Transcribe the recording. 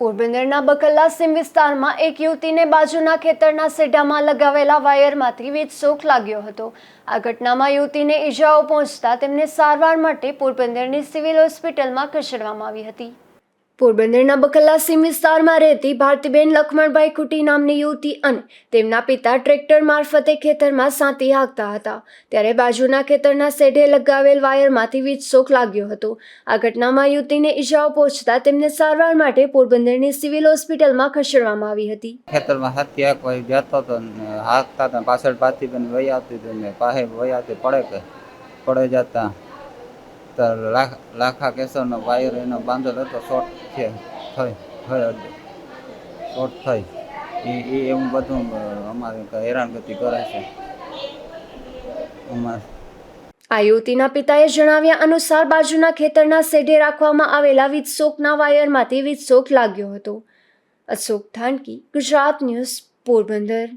પોરબંદરના બકલ્લા સીમ વિસ્તારમાં એક યુવતીને બાજુના ખેતરના સેઢામાં લગાવેલા વાયરમાંથી વીજ શોખ લાગ્યો હતો. આ ઘટનામાં યુવતીને ઈજાઓ પહોંચતા તેમને સારવાર માટે પોરબંદરની સિવિલ હોસ્પિટલમાં ખસેડવામાં આવી હતી. પોરબંદરના બકલ્લા સીમ વિસ્તારમાં રહેતી ભારતીબેન લખમણભાઈ ખુટી નામની યુવતી અને તેમના પિતા ટ્રેક્ટર મારફતે ખેતરમાં સાંતી હાંકતા હતા. ત્યારે બાજુના ખેતરના સેઢે લગાવેલ વાયરમાંથી વીજ શોક લાગ્યો હતો. આ ઘટનામાં યુવતીને ઈજાઓ પહોંચતા તેમને સારવાર માટે પોરબંદરની સિવિલ હોસ્પિટલમાં ખસેડવામાં આવી હતી. ખેતરમાં હાથી હાંકવા જતો હતો હાંકતા હતા. પાછળ ભારતીબેન વહી આવતી હતી પાસે વહી આવતી પડે પડે જતા. લાખ કેસરનો વાયર એનો બાંધેલો હતો શોર્ટ થઈ શોર્ટ થઈ. એ એ એવું બધું અમારે હેરાનગતિ કરે છે. અમારે આ યુવતીના પિતાએ જણાવ્યા અનુસાર બાજુના ખેતરના સેઢે રાખવામાં આવેલા વીજશોકના વાયરમાંથી વીજશોક લાગ્યો હતો. અશોક થાનકી ગુજરાત ન્યૂઝ પોરબંદર.